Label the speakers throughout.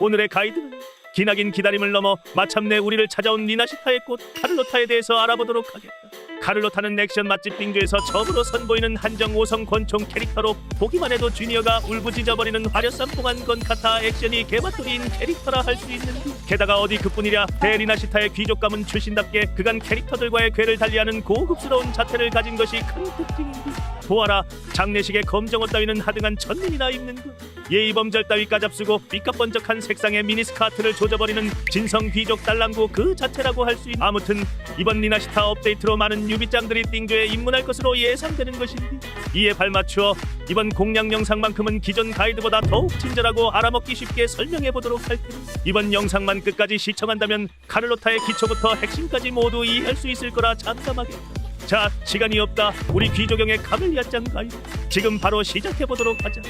Speaker 1: 오늘의 가이드는 기나긴 기다림을 넘어 마침내 우리를 찾아온 니나시타의 꽃 카를로타에 대해서 알아보도록 하겠다. 카를로타는 액션 맛집 빙주에서 처음으로 선보이는 한정 5성 권총 캐릭터로 보기만 해도 주니어가 울부짖어버리는 화려쌈뽕한 건 같아 액션이 개맛돌이인 캐릭터라 할 수 있는데 게다가 어디 그뿐이랴 대리나시타의 귀족 가문 출신답게 그간 캐릭터들과의 궤를 달리하는 고급스러운 자태를 가진 것이 큰 특징인데 보아라 장례식에 검정옷 따위는 하등한 천민이나 입는 것 예의범절 따위 까잡쓰고 삐까번쩍한 색상의 미니스카트를 조져버리는 진성 귀족 딸랑구 그 자체라고 할 수 있는 아무튼 이번 니나시타 업데이트로 많은 유비짱들이 띵조에 입문할 것으로 예상되는 것인데 이에 발맞추어 이번 공략 영상만큼은 기존 가이드보다 더욱 친절하고 알아먹기 쉽게 설명해 보도록 할 테니 이번 영상만 끝까지 시청한다면 카를로타의 기초부터 핵심까지 모두 이해할 수 있을 거라 장담하겠다. 자, 시간이 없다. 우리 귀조경의 카멜리아 짱 가이드 지금 바로 시작해 보도록 하자.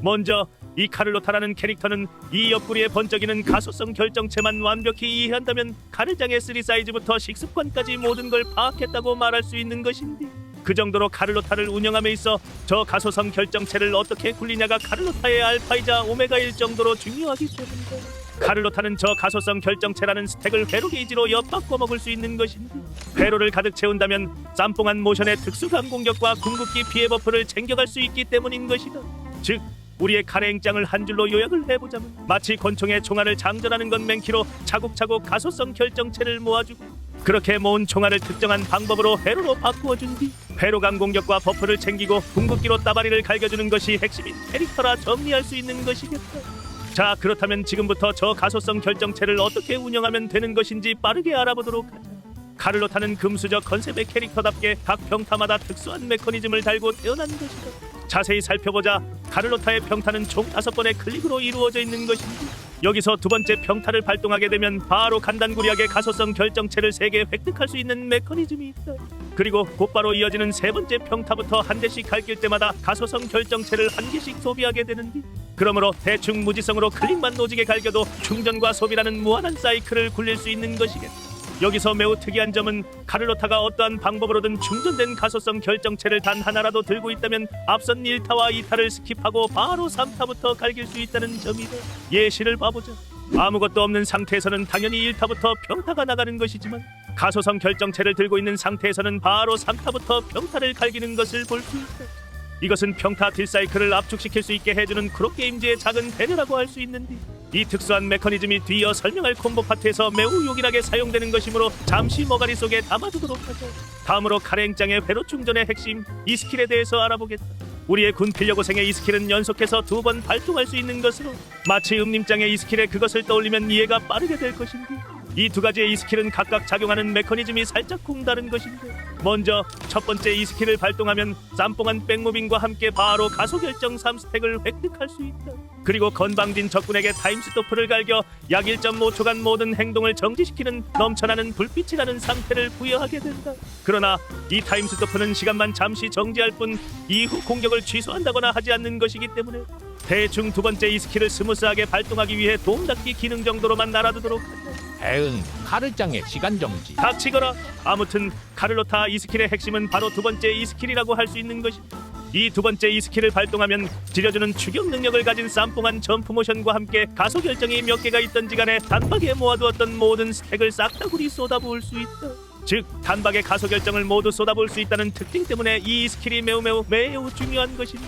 Speaker 1: 먼저 이 카를로타라는 캐릭터는 이 옆구리에 번쩍이는 가소성 결정체만 완벽히 이해한다면 카를장의 3 사이즈부터 식습관까지 모든 걸 파악했다고 말할 수 있는 것인데 그 정도로 카를로타를 운영함에 있어 저 가소성 결정체를 어떻게 굴리냐가 카를로타의 알파이자 오메가일 정도로 중요하기 때문이다. 카를로타는 저 가소성 결정체라는 스택을 회로 게이지로 엿바꿔 먹을 수 있는 것인데 회로를 가득 채운다면 짬뽕한 모션의 특수감 공격과 궁극기 피해 버프를 챙겨갈 수 있기 때문인 것이다. 즉 우리의 카레행장을 한 줄로 요약을 해보자면 마치 권총의 총알을 장전하는 건 맨키로 차곡차곡 가소성 결정체를 모아주고 그렇게 모은 총알을 특정한 방법으로 회로로 바꾸어준 뒤 회로감 공격과 버프를 챙기고 궁극기로 따바리를 갈겨주는 것이 핵심인 캐릭터라 정리할 수 있는 것이겠다. 자 그렇다면 지금부터 저 가소성 결정체를 어떻게 운영하면 되는 것인지 빠르게 알아보도록 하자. 카를로타는 금수저 컨셉의 캐릭터답게 각 평타마다 특수한 메커니즘을 달고 태어난 것이다. 자세히 살펴보자 카를로타의 평타는 총 다섯 번의 클릭으로 이루어져 있는 것인데 여기서 두 번째 평타를 발동하게 되면 바로 간단구리하게 가소성 결정체를 세 개 획득할 수 있는 메커니즘이 있다. 그리고 곧바로 이어지는 세 번째 평타부터 한 대씩 갈길 때마다 가소성 결정체를 한 개씩 소비하게 되는데 그러므로 대충 무지성으로 클릭만 노지게 갈겨도 충전과 소비라는 무한한 사이클을 굴릴 수 있는 것이겠다. 여기서 매우 특이한 점은 카를로타가 어떠한 방법으로든 충전된 가소성 결정체를 단 하나라도 들고 있다면 앞선 1타와 2타를 스킵하고 바로 3타부터 갈길 수 있다는 점이다. 예시를 봐보자. 아무것도 없는 상태에서는 당연히 1타부터 평타가 나가는 것이지만 가소성 결정체를 들고 있는 상태에서는 바로 3타부터 평타를 갈기는 것을 볼 수 있다. 이것은 평타 딜사이클을 압축시킬 수 있게 해주는 크로게임즈의 작은 배려라고 할 수 있는데 이 특수한 메커니즘이 뒤이어 설명할 콤보 파트에서 매우 요긴하게 사용되는 것이므로 잠시 머가리 속에 담아두도록 하죠. 다음으로 카레행장의 회로 충전의 핵심 이 스킬에 대해서 알아보겠다. 우리의 군 필려고생의 이 스킬은 연속해서 두 번 발동할 수 있는 것으로 마치 음림장의 이 스킬에 그것을 떠올리면 이해가 빠르게 될 것인데 이 두 가지의 이 스킬은 각각 작용하는 메커니즘이 살짝쿵 다른 것인데 먼저 첫 번째 이 스킬을 발동하면 짬뽕한 백무빙과 함께 바로 가소 결정 3스택을 획득할 수 있다. 그리고 건방진 적군에게 타임스토프를 갈겨 약 1.5초간 모든 행동을 정지시키는 넘쳐나는 불빛이 나는 상태를 부여하게 된다. 그러나 이 타임스토프는 시간만 잠시 정지할 뿐 이후 공격을 취소한다거나 하지 않는 것이기 때문에 대충 두 번째 이 스킬을 스무스하게 발동하기 위해 도움닫기 기능 정도로만 알아두도록 하자.
Speaker 2: 대응 카르장의 시간 정지
Speaker 1: 닥치거라. 아무튼 카를로타 이 스킬의 핵심은 바로 두 번째 이 스킬이라고 할 수 있는 것이다. 이두 번째 이 스킬을 발동하면 지려주는 추격 능력을 가진 쌈뽕한 점프 모션과 함께 가소 결정이 몇 개가 있던지 간에 단박에 모아두었던 모든 스택을 싹 다 구리 쏟아부을 수 있다. 즉 단박에 가소 결정을 모두 쏟아부을 수 있다는 특징 때문에 이 스킬이 매우 매우 매우 중요한 것인데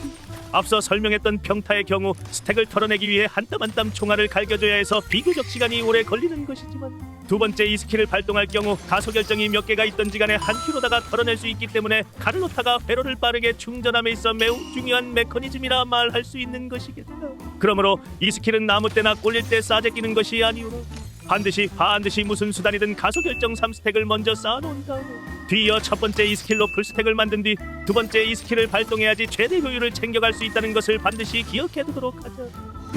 Speaker 1: 앞서 설명했던 평타의 경우 스택을 털어내기 위해 한 땀 한 땀 총알을 갈겨줘야 해서 비교적 시간이 오래 걸리는 것이지만 두 번째 이 스킬을 발동할 경우 가소 결정이 몇 개가 있던지 간에 한 큐로다가 털어낼 수 있기 때문에 카를로타가 회로를 빠르게 충전함에 있어 매우 중요한 메커니즘이라 말할 수 있는 것이겠다. 그러므로 이 스킬은 아무 때나 꼴릴 때 싸제 끼는 것이 아니오라. 반드시 반드시 무슨 수단이든 가소 결정 3스택을 먼저 쌓아놓은 다음에 뒤이어 첫 번째 이 스킬로 풀스택을 만든 뒤 두 번째 이 스킬을 발동해야지 최대 효율을 챙겨갈 수 있다는 것을 반드시 기억해두도록 하자.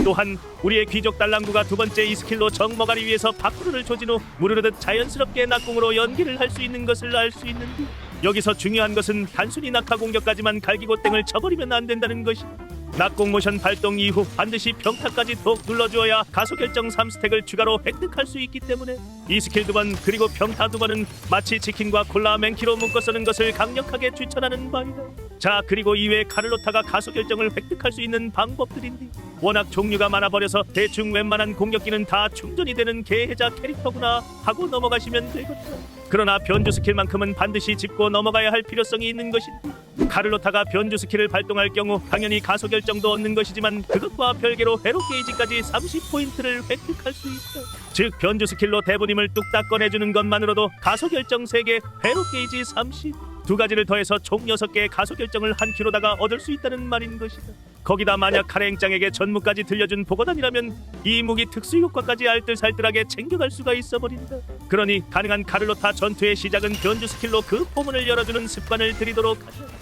Speaker 1: 또한 우리의 귀족 달랑구가 두 번째 이 스킬로 정머가리 위에서 밖으로를 조진 후 무르르듯 자연스럽게 낙공으로 연기를 할 수 있는 것을 알 수 있는데 여기서 중요한 것은 단순히 낙하 공격까지만 갈기고 땡을 쳐버리면 안 된다는 것이 낙공 모션 발동 이후 반드시 평타까지 톡 눌러주어야 가소 결정 3스택을 추가로 획득할 수 있기 때문에 이 스킬 두 번 그리고 평타 두 번은 마치 치킨과 콜라 맨키로 묶어 쓰는 것을 강력하게 추천하는 바이다. 자 그리고 이외에 카를로타가 가소 결정을 획득할 수 있는 방법들인데 워낙 종류가 많아버려서 대충 웬만한 공격기는 다 충전이 되는 개해자 캐릭터구나 하고 넘어가시면 되겠다 그러나 변주 스킬만큼은 반드시 짚고 넘어가야 할 필요성이 있는 것인데 카를로타가 변주 스킬을 발동할 경우 당연히 가소 결정도 얻는 것이지만 그것과 별개로 회로 게이지까지 30포인트를 획득할 수 있다 즉 변주 스킬로 대부님을 뚝딱 꺼내주는 것만으로도 가소 결정 3개 회로 게이지 30 두 가지를 더해서 총 6개의 가소 결정을 한 큐로다가 얻을 수 있다는 말인 것이다. 거기다 만약 카레행장에게 전무까지 들려준 보고단이라면 이 무기 특수 효과까지 알뜰살뜰하게 챙겨갈 수가 있어 버린다. 그러니 가능한 카를로타 전투의 시작은 변주 스킬로 그 포문을 열어주는 습관을 들이도록 하자.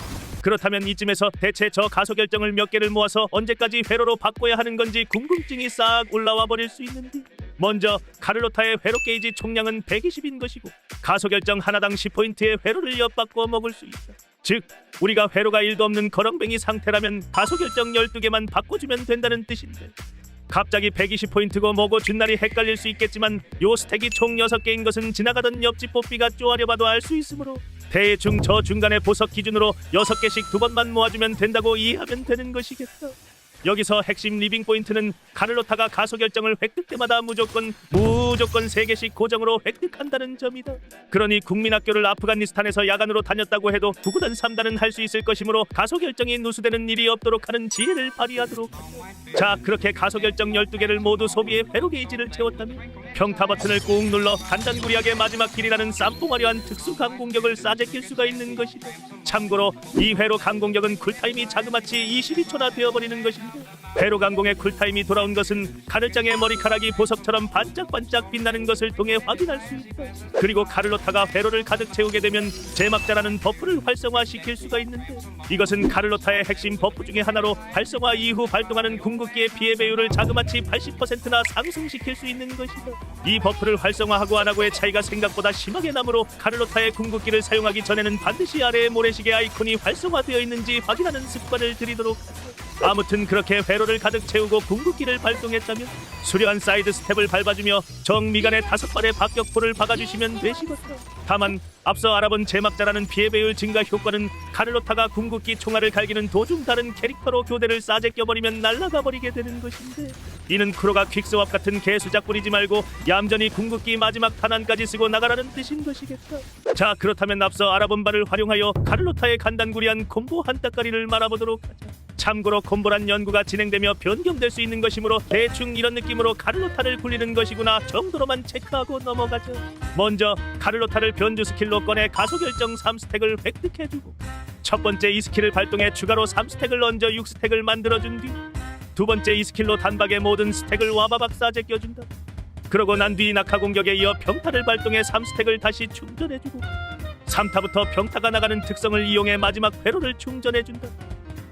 Speaker 1: 그렇다면 이쯤에서 대체 저 가소 결정을 몇 개를 모아서 언제까지 회로로 바꿔야 하는 건지 궁금증이 싹 올라와 버릴 수 있는데 먼저 카를로타의 회로 게이지 총량은 120인 것이고 가소 결정 하나당 10포인트의 회로를 엿바꿔 먹을 수 있다. 즉 우리가 회로가 1도 없는 거렁뱅이 상태라면 가소 결정 12개만 바꿔주면 된다는 뜻인데 갑자기 120포인트고 뭐고 준날이 헷갈릴 수 있겠지만 요 스택이 총 6개인 것은 지나가던 옆집 뽀삐가 쪼아려봐도 알 수 있으므로 대충 저 중간의 보석 기준으로 6개씩 두 번만 모아주면 된다고 이해하면 되는 것이겠다. 여기서 핵심 리빙 포인트는 카를로타가 가소 결정을 획득 때마다 무조건 무조건 3개씩 고정으로 획득한다는 점이다. 그러니 국민학교를 아프가니스탄에서 야간으로 다녔다고 해도 구구단 3단은 할 수 있을 것이므로 가소 결정이 누수되는 일이 없도록 하는 지혜를 발휘하도록. 자 그렇게 가소 결정 12개를 모두 소비해 회로 게이지를 채웠다면 평타 버튼을 꾹 눌러 간단구리하게 마지막 길이라는 쌈뽕하려한 특수 강 공격을 싸제낄 수가 있는 것이다. 참고로 이 회로 강 공격은 쿨타임이 자그마치 22초나 되어버리는 것인데 회로 강공의 쿨타임이 돌아온 것은 카를장의 머리카락이 보석처럼 반짝반짝 빛나는 것을 통해 확인할 수 있다. 그리고 카를로타가 회로를 가득 채우게 되면 제막자라는 버프를 활성화시킬 수가 있는데 이것은 카를로타의 핵심 버프 중의 하나로 활성화 이후 발동하는 궁극기의 피해 배율을 자그마치 80%나 상승시킬 수 있는 것이다. 이 버프를 활성화하고 안 하고의 차이가 생각보다 심하게 나므로 카를로타의 궁극기를 사용하기 전에는 반드시 아래의 모래시계 아이콘이 활성화되어 있는지 확인하는 습관을 들이도록. 아무튼 그렇게 회로를 가득 채우고 궁극기를 발동했다면 수려한 사이드 스텝을 밟아주며 정미간의 다섯 발의 박격포를 박아주시면 되시겠다. 다만 앞서 알아본 제막자라는 피해 배율 증가 효과는 카를로타가 궁극기 총알을 갈기는 도중 다른 캐릭터로 교대를 싸제 껴버리면 날아가 버리게 되는 것인데 이는 크로가 퀵스왑 같은 개수작 부리지 말고 얌전히 궁극기 마지막 탄환까지 쓰고 나가라는 뜻인 것이겠다. 자 그렇다면 앞서 알아본 바를 활용하여 카를로타의 간단구리한 콤보 한 따까리를 말아보도록 하자. 참고로 콤보란 연구가 진행되며 변경될 수 있는 것이므로 대충 이런 느낌으로 카를로타를 굴리는 것이구나 정도로만 체크하고 넘어가죠. 먼저 카를로타를 변주 스킬로 꺼내 가소 결정 3스택을 획득해주고 첫 번째 이 스킬을 발동해 추가로 3스택을 얹어 6스택을 만들어준 뒤 두 번째 이 스킬로 단박에 모든 스택을 와바박 싸제 껴준다. 그러고 난 뒤 낙하 공격에 이어 평타를 발동해 3스택을 다시 충전해주고 3타부터 평타가 나가는 특성을 이용해 마지막 회로를 충전해준다.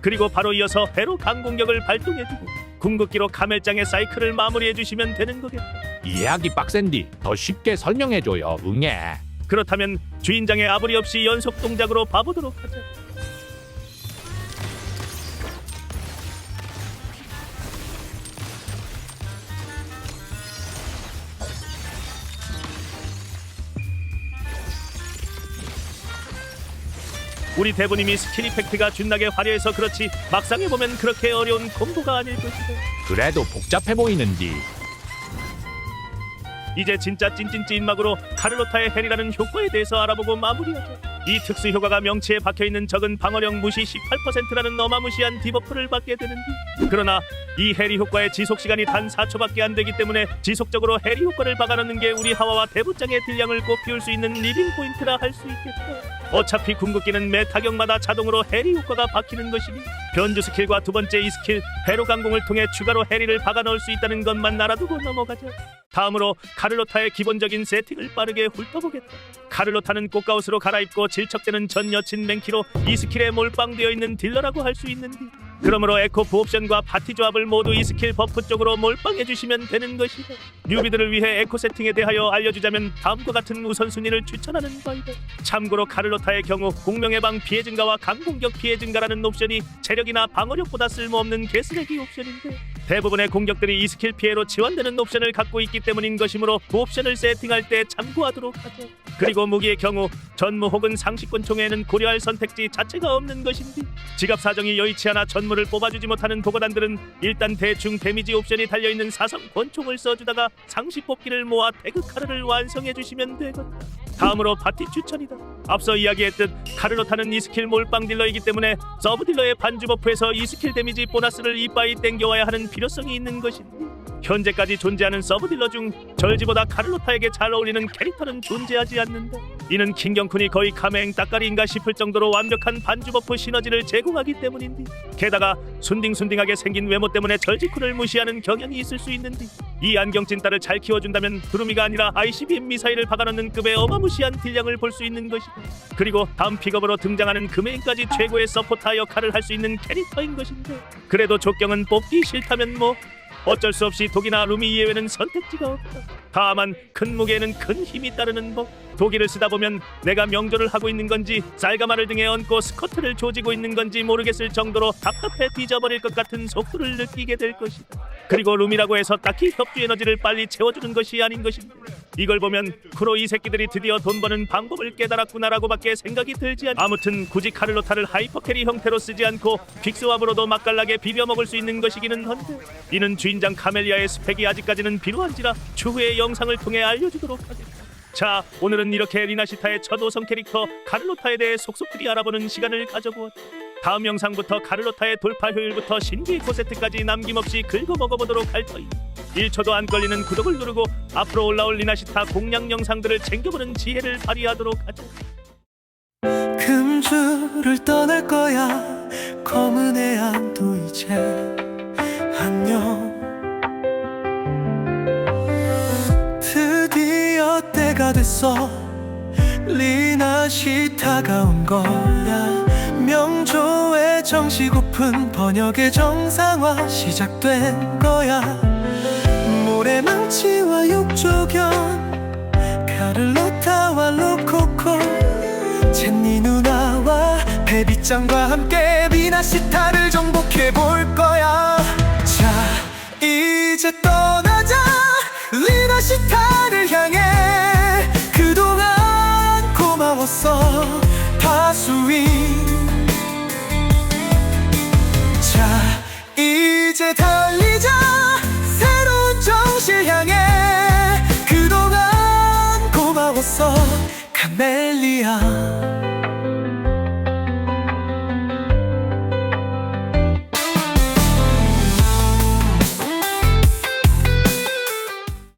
Speaker 1: 그리고 바로 이어서 회로 강공격을 발동해주고 궁극기로 카멜장의 사이클을 마무리해주시면 되는 거겠다.
Speaker 2: 이해하기 빡센디 더 쉽게 설명해줘요 응애
Speaker 1: 그렇다면 주인장의 아부리 없이 연속 동작으로 봐보도록 하자. 우리 대부님이 스킬 이펙트가 준나게 화려해서 그렇지 막상 해보면 그렇게 어려운 콤보가 아닐 것이다.
Speaker 2: 그래도 복잡해 보이는디
Speaker 1: 이제 진짜 찐찐찐 막으로 카를로타의 헬이라는 효과에 대해서 알아보고 마무리하자. 이 특수 효과가 명치에 박혀 있는 적은 방어력 무시 18%라는 어마무시한 디버프를 받게 되는데 그러나 이 해리 효과의 지속 시간이 단 4초밖에 안 되기 때문에 지속적으로 해리 효과를 박아넣는 게 우리 하와와 대부장의 딜량을 꽃피울 수 있는 리빙 포인트라 할 수 있겠다. 어차피 궁극기는 매 타격마다 자동으로 해리 효과가 박히는 것이니 변주 스킬과 두 번째 이 스킬 회로 강공을 통해 추가로 해리를 박아 넣을 수 있다는 것만 알아두고 넘어가자. 다음으로 카를로타의 기본적인 세팅을 빠르게 훑어보겠다. 카를로타는 꽃가옷으로 갈아입고 질척대는 전 여친 맹키로 이 스킬에 몰빵되어 있는 딜러라고 할 수 있는데 그러므로 에코 부옵션과 파티 조합을 모두 이 스킬 버프 쪽으로 몰빵해 주시면 되는 것이다. 뉴비들을 위해 에코 세팅에 대하여 알려주자면 다음과 같은 우선순위를 추천하는 바이다. 참고로 카를로타의 경우 공명의 방 피해 증가와 강공격 피해 증가라는 옵션이 체력이나 방어력보다 쓸모없는 개쓰레기 옵션인데 대부분의 공격들이 이 스킬 피해로 지원되는 옵션을 갖고 있기 때문인 것이므로 그 옵션을 세팅할 때 참고하도록 하죠. 그리고 무기의 경우 전무 혹은 상식권 총에는 고려할 선택지 자체가 없는 것인데 지갑 사정이 여의치 않아 전무를 뽑아주지 못하는 도거단들은 일단 대충 데미지 옵션이 달려있는 사성 권총을 써주다가 상시 뽑기를 모아 태그 카르를 완성해 주시면 되거든. 다음으로 파티 추천이다. 앞서 이야기했듯 카르로 타는 이 스킬 몰빵 딜러이기 때문에 서브 딜러의 반주 버프에서 이 스킬 데미지 보너스를 이빠이 땡겨와야 하는 필요성이 있는 것인데 현재까지 존재하는 서브 딜러 중 절지보다 카를로타에게 잘 어울리는 캐릭터는 존재하지 않는다. 이는 킹경쿤이 거의 카메행 따까리인가 싶을 정도로 완벽한 반주 버프 시너지를 제공하기 때문인데 게다가 순딩순딩하게 생긴 외모 때문에 절지쿤을 무시하는 경향이 있을 수 있는데 이 안경 찐따를 잘 키워준다면 두루미가 아니라 ICBM 미사일을 박아넣는 급의 어마무시한 딜량을 볼 수 있는 것이다. 그리고 다음 픽업으로 등장하는 금메인까지 최고의 서포터 역할을 할 수 있는 캐릭터인 것인데 그래도 족경은 뽑기 싫다면 뭐 어쩔 수 없이 독이나 루미 이외에는 선택지가 없다. 다만 큰 무게에는 큰 힘이 따르는 법. 독일을 쓰다 보면 내가 명조를 하고 있는 건지 쌀가마를 등에 얹고 스커트를 조지고 있는 건지 모르겠을 정도로 답답해 뒤져버릴 것 같은 속도를 느끼게 될 것이다. 그리고 룸이라고 해서 딱히 협주 에너지를 빨리 채워주는 것이 아닌 것인데 이걸 보면 쿠로 이 새끼들이 드디어 돈 버는 방법을 깨달았구나라고밖에 생각이 들지 않. 아무튼 굳이 카를로타를 하이퍼캐리 형태로 쓰지 않고 빅스왑으로도 맛깔나게 비벼 먹을 수 있는 것이기는 한데 이는 주인장 카멜리아의 스펙이 아직까지는 필요한지라 추후의 영상을 통해 알려주도록 하겠다. 자, 오늘은 이렇게 리나시타의 첫 5성 캐릭터 카를로타에 대해 속속들이 알아보는 시간을 가져보았다. 다음 영상부터 카를로타의 돌파 효율부터 신기 코세트까지 남김없이 긁어 먹어보도록 할 터이. 1초도 안 걸리는 구독을 누르고 앞으로 올라올 리나시타 공략 영상들을 챙겨보는 지혜를 발휘하도록 하자.
Speaker 3: 금주를 떠날 거야 검은 해안도 이제 안녕 때가 됐어. 리나시타가 온 거야. 명조의 정식 오픈 번역의 정상화 시작된 거야. 모래망치와 육조견 카를로타와 로코코. 젠니 누나와 베비짱과 함께 비나시타를 정복해 볼 거야. 자 이제 떠나자. 리나시타 다수인